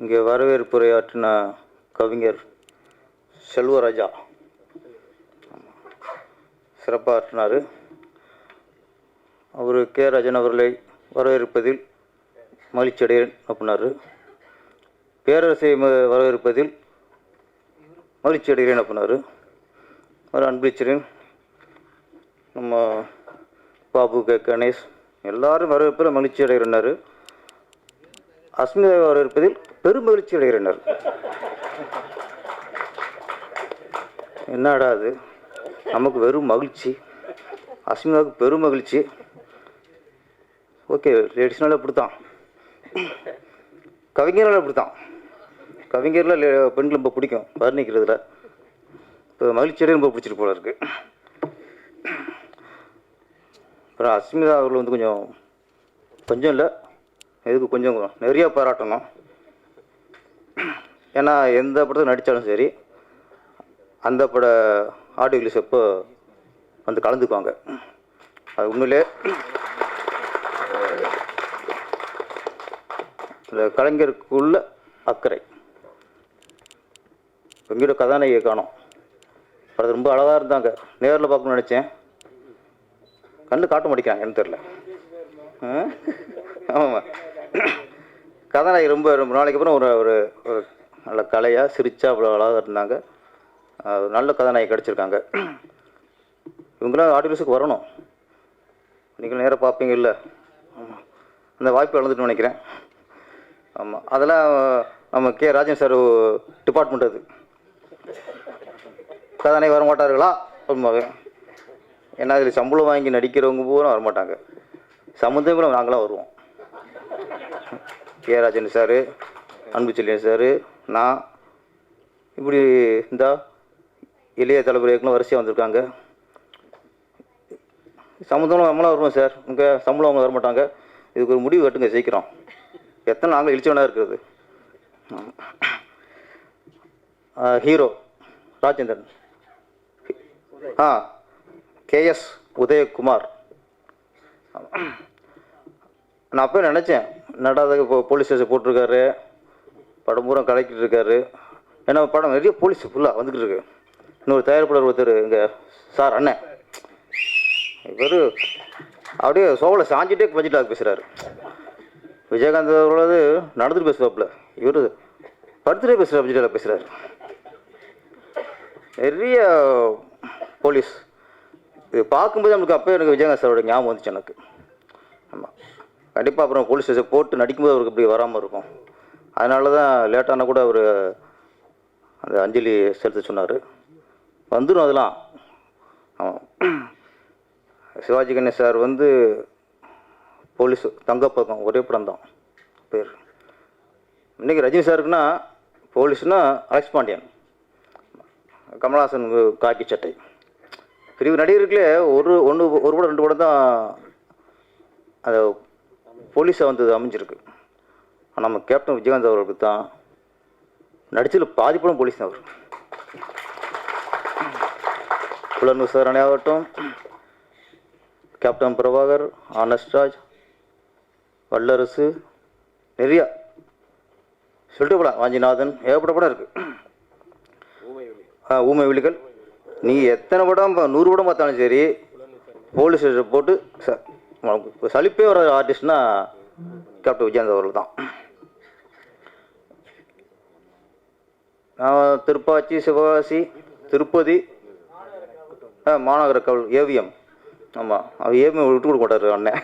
இங்கே வரவேற்புரையாற்றின கவிஞர் செல்வராஜா. சிறப்பாக ஆற்றினார் அவர் கே. ராஜன் அவர்களை வரவேற்பதில் மகிழ்ச்சி அடைகிறேன் அப்படின்னாரு பேரரசை வரவேற்பதில் மகிழ்ச்சியடைகிறேன் அப்படின்னாரு ஒரு அன்பளிச்சிறேன் நம்ம பாபு கே. கணேஷ் எல்லாரும் வரவேற்பில் மகிழ்ச்சி அடைகிறனர் அஸ்மிதாவை வரவேற்பதில் பெரும் மகிழ்ச்சி அடைகிறனர் என்னடா அது? நமக்கு வெறும் மகிழ்ச்சி. அஸ்மிதாவுக்கு பெரும் மகிழ்ச்சி. ஓகே லேடிஸ்னால இப்படி தான் கவிஞரால் இப்படி தான் கவிஞரில் பெண்கள் ரொம்ப பிடிக்கும் வர்ணிக்கிறதுல. இப்போ மகிழ்ச்சியோட ரொம்ப பிடிச்சிட்டு போல இருக்கு. அப்புறம் அஸ்மிதா அவர்கள் வந்து கொஞ்சம் கொஞ்சம் இல்லை. இதுக்கு கொஞ்சம் நிறையா பாராட்டணும். ஏன்னா எந்த படத்தில் நடித்தாலும் சரி அந்த பட ஆடியோ ரிலீஸ் வந்து கலந்துக்குவாங்க. அது உண்மையிலே இந்த கலைஞருக்குள்ள அக்கறை. எங்கேயோட கதாநாயகியை காணும். அது ரொம்ப அழகாக இருந்தாங்க. நேரில் பார்க்கணும்னு நினச்சேன். கண்ணு காட்ட மாட்டேங்கிறாங்க என்ன தெரில ஆமாம் கதாநாயகி ரொம்ப ரொம்ப நாளைக்கு அப்புறம் ஒரு ஒரு நல்ல கலையாக சிரிச்சா அவ்வளோ அழகாக இருந்தாங்க. நல்ல கதாநாயகி கிடச்சிருக்காங்க. இவங்களாம் ஆடியோஸுக்கு வரணும். நீங்கள் நேராக பார்ப்பீங்கல்ல. ஆமாம் அந்த வாய்ப்பு இழந்துட்டு நினைக்கிறேன். ஆமாம் அதெல்லாம் நம்ம கே. ராஜன் சார் டிபார்ட்மெண்ட் அது. கதாநாயகி வர மாட்டார்களா? அப்படிம்பாங்க ஏன்னா அதில் சம்பளம் வாங்கி நடிக்கிறவங்க பூரா வரமாட்டாங்க சம்மந்தம் கூட நாங்களாம் வருவோம். கே. ராஜன் சார் அன்பு செல்லியன் சார் நான் இப்படி இந்த இளைய தலைமுறைகளும் வரிசையாக வந்திருக்காங்க. சம்மந்தம் நம்மளாம் வருவோம் சார். இங்கே சம்பளம் அவங்க வர மாட்டாங்க. இதுக்கு ஒரு முடிவு கட்டுங்க சீக்கிரம். எத்தனை நாங்கள் இழிச்சவனாக இருக்கிறது. ஹீரோ ராஜேந்திரன். ஆ கேஎஸ் உதயகுமார். நான் அப்போ நினச்சேன். நடாத போலீஸ் ஸ்டேஷன் போட்டிருக்காரு. படம் பூரா கலக்கிட்டு இருக்காரு ஏன்னா படம் நிறைய போலீஸ் ஃபுல்லாக வந்துக்கிட்டு இருக்கு இன்னொரு தயாரிப்பாளர் ஒருத்தர் இங்கே சார் அண்ணன். இவர் அப்படியே சோவில் சாஞ்சிட்டே பட்ஜெட்டாக பேசுகிறாரு விஜயகாந்த் அவர்களது நடந்துட்டு பேசுவாப்புல. இவர் படுத்துட்டே பேசுகிற பட்ஜெட்டில் பேசுகிறாரு நிறைய போலீஸ் இது பார்க்கும்போது நம்மளுக்கு அப்போ எனக்கு விஜயகாந்த் சாரோட ஞாபகம் வந்துச்சு எனக்கு. ஆமாம் கண்டிப்பாக அப்புறம் போலீஸ் ஸ்டேஷன் போட்டு நடிக்கும்போது அவருக்கு இப்படி வராமல் இருக்கும். அதனால தான் லேட்டானா கூட அவர் அந்த அஞ்சலி செலுத்த சொன்னார். வந்துடும் அதெல்லாம். சிவாஜி கணேஷ் சார் வந்து போலீஸ் தங்கப்பக்கம் ஒரே படம் தான் பேர். இன்றைக்கி ரஜினி சாருக்குன்னா போலீஸ்னா அலெக்ஸ் பாண்டியன். கமல்ஹாசன் காக்கி சட்டை. பிரிவு நடிகர்களே ஒரு ஒன்று ஒரு படம் ரெண்டு படம் தான் அது போலீஸாக வந்தது அமைஞ்சிருக்கு. நம்ம கேப்டன் விஜயகாந்த் அவர்களுக்கு தான் நடிச்சதில் பாதிப்படம் போலீஸ் தான் அவர். புலன் விசாரணை ஆகட்டும். கேப்டன் பிரபாகர் ஆனஸ்ட்ராஜ் வல்லரசு நிறையா சொல்லிட்டு போலாம். வாஞ்சிநாதன் ஏகப்பட்ட படம் இருக்கு. ஆ ஊமை விழிகள். நீ எத்தனை படம் நூறு படம் பார்த்தாலும் சரி போலீஸ் ஸ்டேஷன் போட்டு ச- சலிப்பே வர ஆர்டிஸ்ட்னா கேப்டன் விஜயகாந்த் அவர்கள் தான். திருப்பாச்சி சிவகாசி திருப்பதி. ஆ மாநகர கவல் ஏவிஎம். ஆமாம் அவர் ஏவிஎம் விட்டு கொடுக்க மாட்டார் அண்ணன்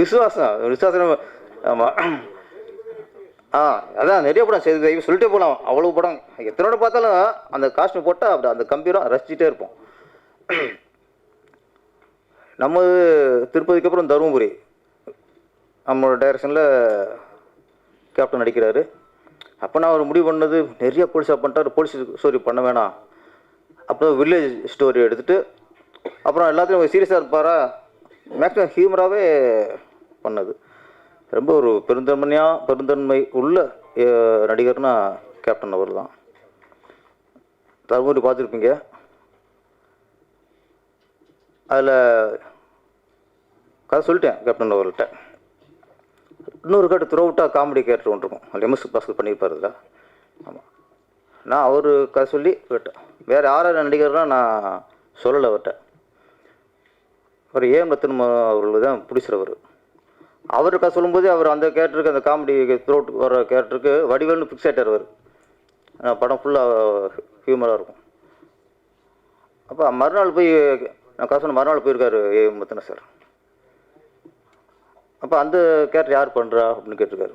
விசுவாசம் விசுவாசம் ஆமாம் ஆ அதான் நிறைய படம் செய்து தெய்வம் சொல்லிட்டே போகலாம் அவ்வளோ படம். எத்தனை படம் பார்த்தாலும் அந்த காஸ்ட்யூம் போட்டால் அப்படி அந்த கம்பீரம் ரசிச்சுட்டே இருப்போம். நம்ம திருப்பதிக்கு அப்புறம் தருமபுரி. நம்மளோட டைரக்ஷனில் கேப்டன் நடிக்கிறாரு. அப்போ நான் ஒரு முடிவு பண்ணது நிறைய போலீஸாக பண்ணிட்டார் போலீஸ் ஸ்டோரி பண்ண வேணாம். அப்புறம் வில்லேஜ் ஸ்டோரி எடுத்துகிட்டு அப்புறம் எல்லாத்தையும் சீரியஸாக இருப்பாரா? மேக்ஸிமம் ஹியூமராகவே பண்ணது. ரொம்ப ஒரு பெருந்தன்மையாக பெருந்தன்மை உள்ள நடிகர்னா கேப்டன் அவர் தான் தருமபுரி பார்த்துருப்பீங்க. அதில் கதை சொல்லிட்டேன் கேப்டன் அவர்கிட்ட. இன்னொரு கேட்டு த்ரோவுட்டாக காமெடி கேரக்டர் ஒன்று இருக்கும். அதில் எம்எஸ் பாஸ்கர் பண்ணியிருப்பார் இதில் ஆமாம் நான் அவர் க சொல்லி விட்டேன். வேறு யார் யார் நடிகர்லாம் நான் சொல்லலை அவர்கிட்ட. அவர் ஏஎம் ரத்தன் அவர்கள் தான் பிடிச்சிருவர் அவர். கதை சொல்லும்போது அவர் அந்த கேரக்டருக்கு அந்த காமெடி த்ரோட் வர கேரக்டருக்கு வடிவேல்னு ஃபிக்ஸ் ஆகிட்டார் அவர். படம் ஃபுல்லாக ஹியூமராக இருக்கும். அப்போ மறுநாள் போய் நான் காசு மறுநாள் போயிருக்காரு ஏ முத்தன சார் அப்போ அந்த கேரக்டர் யார் பண்ணுறா அப்படின்னு கேட்டிருக்காரு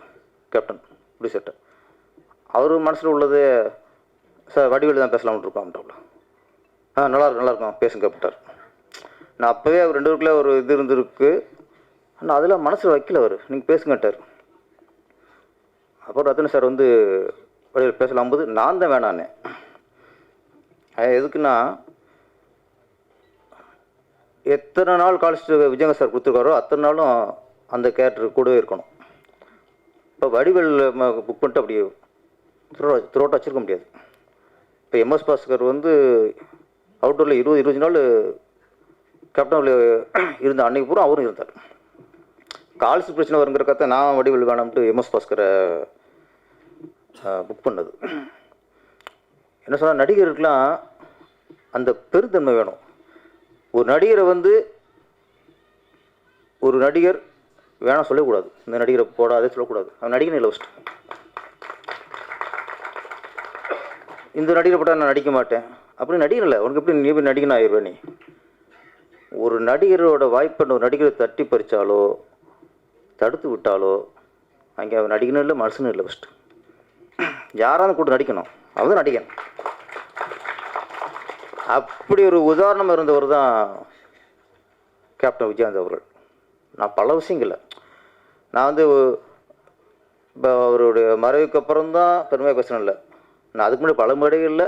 கேப்டன் ப்ரொடியூசர்கிட்ட அவர் மனசில் உள்ளது சார் வடிவேலு தான் பேசலாம்னு இருக்கோம்ட்டாப்ல ஆ நல்லா இருக்கும் நல்லா பேசுங்க அப்படின்ட்டார். நான் அப்போவே அவர் ரெண்டு பேருக்குள்ள ஒரு இது இருந்திருக்கு. ஆனால் அதெல்லாம் மனசில் வைக்கல அவர். நீங்கள் பேசுங்கட்டார் அப்புறம் ரத்தன சார் வந்து வடிவேல் பேசலாம் போது நான் தான் வேணானே எதுக்குன்னா எத்தனை நாள் காலேஜ் விஜயங்க சார் கொடுத்துருக்காரோ அத்தனை நாளும் அந்த கேரக்டர் கூடவே இருக்கணும். இப்போ வடிவேல் புக் பண்ணிட்டு அப்படி த்ரோட்டாக வச்சுருக்க முடியாது. இப்போ எம்எஸ் பாஸ்கர் வந்து அவுட்டோரில் இருபது இருபது நாள் கேப்டனில் இருந்த அன்னைக்கு பூரா அவரும் இருந்தார். கால்ஸ் பிரச்சனை வருங்கிற கதை நான் வடிவேல் வேணாம்ட்டு எம்எஸ் பாஸ்கரை புக் பண்ணது. என்ன சொன்னால் நடிகருக்கெலாம் அந்த பெருந்தன்மை வேணும். ஒரு நடிகரை வந்து ஒரு நடிகர் வேணாம் சொல்லக்கூடாது. இந்த நடிகரை போடாதே சொல்லக்கூடாது. அவன் நடிகனே இல்லை ஃபஸ்ட்டு இந்த நடிகரை போட்டால் நான் நடிக்க மாட்டேன். அப்படி நடிகர் இல்லை. உனக்கு எப்படி நீ எப்படி நடிகன் ஆயிடுவேன் நீ? ஒரு நடிகரோட வாய்ப்பை ஒரு நடிகரை தட்டி பறித்தாலோ தடுத்து விட்டாலோ அங்கே அவன் நடிகனும் இல்லை மனுஷனும் இல்லை ஃபஸ்ட்டு யாராவது கூட்டு நடிக்கணும். அவன் தான் நடிகன். அப்படி ஒரு உதாரணம் இருந்தவர் தான் கேப்டன் விஜயகாந்த் அவர்கள். நான் பல விஷயங்கள நான் வந்து இப்போ அவருடைய மறைவுக்கு அப்புறம் தான் பெருமையாக பேசுனேன் இல்லை. நான் அதுக்கு முன்னாடி பல மேடைகளில்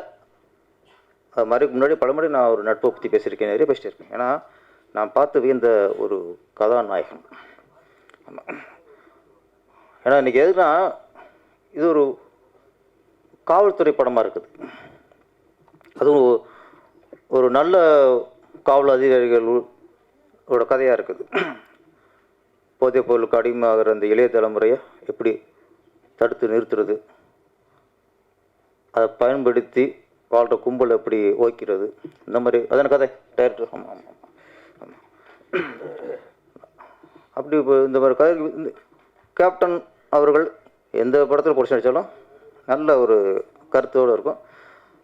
அது மறைவுக்கு முன்னாடி பல முறை நான் ஒரு நட்பை பற்றி பேசியிருக்கேன் நிறைய பேசிட்டு இருக்கேன் ஏன்னா நான் பார்த்து வியந்த ஒரு கதாநாயகன். ஆமாம் ஏன்னா இன்றைக்கி எதுனா இது ஒரு காவல்துறை படமாக இருக்குது. அதுவும் ஒரு நல்ல காவல் அதிகாரிகளோட கதையாக இருக்குது. போதைப் பொருளுக்கு அடிமையாகிற அந்த இளைய தலைமுறையை எப்படி தடுத்து நிறுத்துறது? அதை பயன்படுத்தி வாழ்கிற கும்பல் எப்படி ஓய்க்கிறது? இந்த மாதிரி அதான கதை? டைரக்டர் ஆமாம் ஆமாம் ஆமாம் அப்படி இப்போ இந்த மாதிரி கதை இந்த கேப்டன் அவர்கள் எந்த படத்தில் பிடிச்சி நடித்தாலும் நல்ல ஒரு கருத்தோடு இருக்கும்.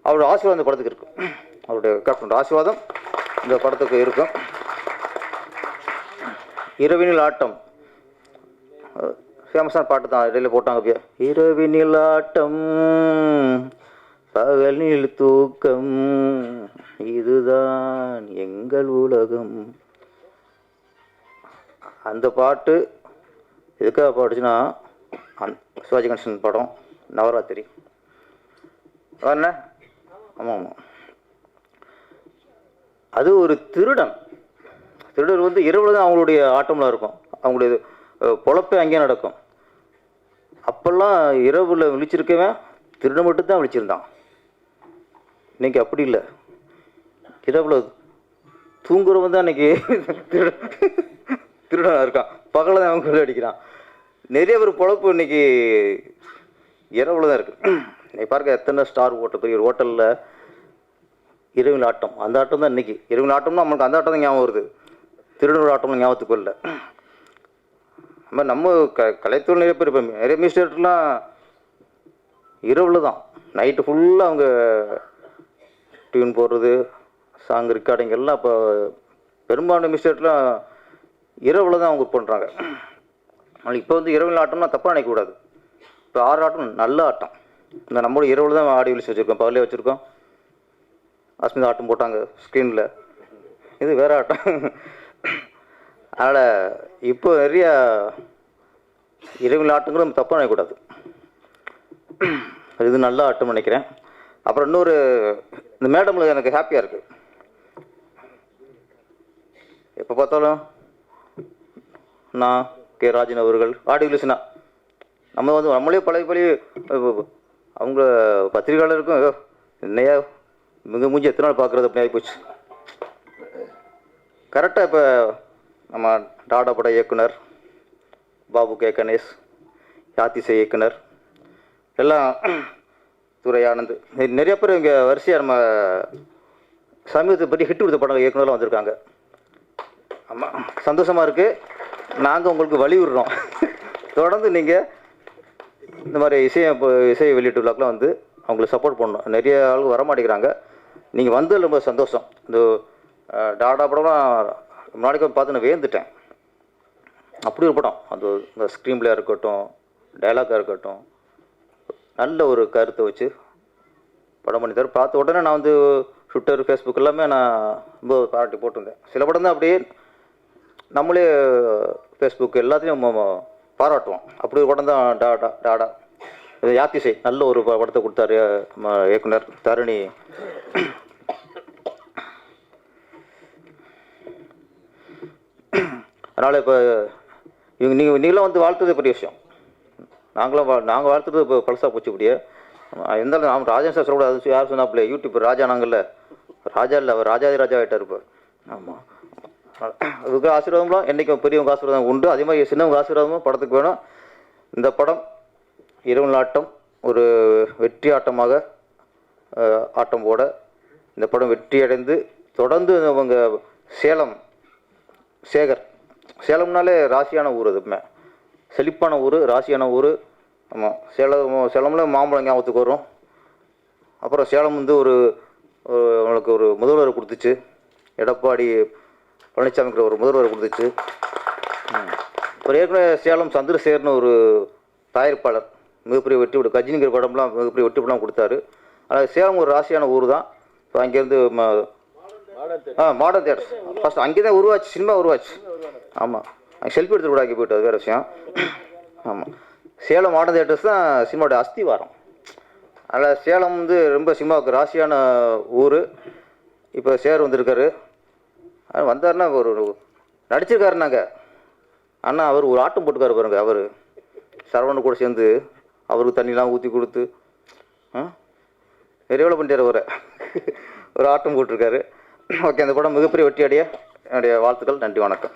அவருடைய ஆசீர்வாதம் இந்த படத்துக்கு இருக்கும். அவருடைய கேப்டனோட ஆசீர்வாதம் இந்த படத்துக்கு இருக்கும். இரவினில் ஆட்டம். ஃபேமஸான பாட்டு தான் இடையில போட்டாங்க அப்படியே. இரவினில் ஆட்டம் பகலில் தூக்கம் இதுதான் எங்கள் உலகம். அந்த பாட்டு எதுக்காக பாடுச்சுன்னா அந் சிவாஜி கணேசன் படம் நவராத்திரி. என்ன? ஆமாம் ஆமாம். அது ஒரு திருடன். திருடர் வந்து இரவில் தான் அவங்களுடைய ஆட்டம்லாம் இருக்கும். அவங்களுடைய அஹ், பொழப்பே அங்கேயே நடக்கும். அப்போல்லாம் இரவில் விழிச்சிருக்கவன் திருடன் மட்டும்தான் விழிச்சிருந்தான். இன்னைக்கு அப்படி இல்லை. இரவில் தூங்குறவன் தான் இன்றைக்கி திருட திருடனாக இருக்கான். பகலில் தான் அவன் கொள்ளை அடிக்கிறான். நிறைய பேர் பொழப்பு இன்னைக்கு இரவில் தான் இருக்குது இன்றைக்கி பாருங்க எத்தனை ஸ்டார் ஹோட்டல் பெரிய ஒரு ஹோட்டலில் இரவில் ஆட்டம். அந்த ஆட்டம் தான் இன்னைக்கு. இரவில் ஆட்டம்னா நம்மளுக்கு அந்த ஆட்டம் தான் ஞாபகம் வருது. திருநூறு ஆட்டம் ஞாபகத்துக்கு இல்லை நம்ம நம்ம க கலைத்துறை நிறைய பேர் இப்போ நிறைய மினிஸ்டர்லாம் இரவில் தான் நைட்டு ஃபுல்லாக அவங்க டியூன் போடுறது சாங் ரெக்கார்டிங் எல்லாம் இப்போ பெரும்பாலான மினிஸ்டர்லாம் இரவில் தான் அவங்க பண்ணுறாங்க ஆனால் இப்போ வந்து இரவில் ஆட்டம்னா தப்பாக நினைக்கக்கூடாது இப்போ ஆறு ஆட்டம் நல்ல ஆட்டம். இந்த நம்மளோட இரவில் தான் ஆடி விழிச்சு வச்சுருக்கோம். பகலே வச்சுருக்கோம். அஸ்மிதா ஆட்டம் போட்டாங்க ஸ்க்ரீனில் இது வேறு ஆட்டம். அதனால் இப்போ நிறைய இரவில் ஆட்டங்களும் தப்பாக நினைக்கக்கூடாது. இது நல்ல ஆட்டம் நினைக்கிறேன். அப்புறம் இன்னொரு இந்த மேடமில் எனக்கு ஹாப்பியாக இருக்குது எப்போ பார்த்தாலும் நான் கே. ராஜன் அவர்கள் ஆடி விழுசினா நம்ம வந்து நம்மளே பழைய பழைய அவங்க பத்திரிகையாளருக்கும் என்னையா மிக மூஞ்சி எத்தனை நாள் பார்க்குறது அப்படி ஆகிப்போச்சு கரெக்டாக இப்போ நம்ம டாடா பட இயக்குனர் பாபு கே. கணேஷ் யாத்திசை இயக்குனர் எல்லாம் துரை ஆனந்த். நிறைய பேர் இங்கே வரிசையாக நம்ம சமீபத்தை பற்றி ஹிட் கொடுத்த படம் இயக்குனர்லாம் வந்திருக்காங்க. ஆமாம் சந்தோஷமாக இருக்குது நாங்கள் உங்களுக்கு வலியுறுறோம் தொடர்ந்து நீங்கள் இந்த மாதிரி இசையை இப்போ இசை வெளியீட்டு விழாக்கெலாம் வந்து அவங்களுக்கு சப்போர்ட் பண்ணணும். நிறைய ஆளுங்க வர மாட்டேங்கிறாங்க நீங்கள் வந்தது ரொம்ப சந்தோஷம். இந்த டாடா படம்லாம் முன்னாடி பார்த்து நான் வேந்துட்டேன் அப்படி ஒரு படம். அது இந்த ஸ்க்ரீன் பிளேயாக இருக்கட்டும் டைலாக்காக இருக்கட்டும் நல்ல ஒரு கருத்தை வச்சு படம் பண்ணி தர பார்த்த உடனே நான் வந்து ட்விட்டர் ஃபேஸ்புக் எல்லாமே நான் ரொம்ப பாராட்டி போட்டிருந்தேன். சில படம் தான் அப்படியே நம்மளே ஃபேஸ்புக் எல்லாத்தையும் பாராட்டுவோம். அப்படி ஒரு படம் தான் டாடா டாடா இது யாத்திசை நல்ல ஒரு ப- படத்தை கொடுத்தாரு நம்ம இயக்குனர் தருணி. அதனால் இப்போ இவங்க நீங்கள் நீங்களும் வந்து வாழ்த்துறது பெரிய விஷயம். நாங்களும் வா நாங்கள் வாழ்த்துறது இப்போ பழசாக போச்சு இப்படியே. இருந்தாலும் நாம் ராஜன் சார் சொல்லக்கூடாது அது யார் சொன்னாப்புல யூடியூப் ராஜா நாங்கள்ல. ராஜா இல்லை அவர் ராஜாதி ராஜா ஆகிட்டார் இப்போ. ஆமாம் அதுக்கு ஆசீர்வாதம்லாம் என்றைக்கும் பெரியவங்க ஆசீர்வாதம் உண்டு. அதே மாதிரி சின்னவங்க ஆசீர்வாதமும் படத்துக்கு வேணும். இந்த படம் இரவு ஆட்டம் ஒரு வெற்றி ஆட்டமாக ஆட்டம் போட இந்த படம் வெற்றி அடைந்து தொடர்ந்து அவங்க சேலம் சேகர் சேலம்னாலே ராசியான ஊர் அதுமே செழிப்பான ஊர் ராசியான ஊர். ஆமாம் சேலம் சேலமில் மாம்பழம் ஞாபகத்துக்கு வரும். அப்புறம் சேலம் வந்து ஒரு ஒரு அவங்களுக்கு ஒரு முதல்வர் கொடுத்துச்சு. எடப்பாடி பழனிசாமிங்கிற ஒரு முதல்வர் கொடுத்துச்சு. அப்புறம் ஏற்கனவே சேலம் சந்திரசேகர்னு ஒரு தயாரிப்பாளர் மிகப்பெரிய வெற்றி விடு கஜினிங்கிற படம்லாம் மிகப்பெரிய வெற்றி படம் கொடுத்தாரு. ஆனால் சேலம் ஒரு ராசியான ஊர் தான் இப்போ அங்கேருந்து ம ஆ மாடர்ன் தேட்டர்ஸ் ஃபஸ்ட் அங்கே தான் உருவாச்சு சினிமா உருவாச்சு. ஆமாம் செல்ஃபி எடுத்து கூட போயிட்டு அது வேறு விஷயம். ஆமாம் சேலம் மாடர்ன் தேட்டர்ஸ் தான் சினிமாவோட அஸ்திவாரம். அதில் சேலம் வந்து ரொம்ப சினிமாவுக்கு ராசியான ஊர். இப்போ சேர் வந்திருக்காரு. அவர் வந்தாருன்னா ஒரு நடிச்சிருக்காரு நாங்கள் அண்ணா அவர் ஒரு ஆட்டம் போட்டுக்காரு பாருங்க அவர். சரவணன் கூட சேர்ந்து அவருக்கு தண்ணிலாம் ஊற்றி கொடுத்து ஆ? நிறைய பண்ணிட்டார் அவரை. ஒரு ஆட்டம் போட்டிருக்காரு. ஓகே அந்த படம் மிகப்பெரிய வெற்றியடைய என்னுடைய வாழ்த்துக்கள். நன்றி வணக்கம்.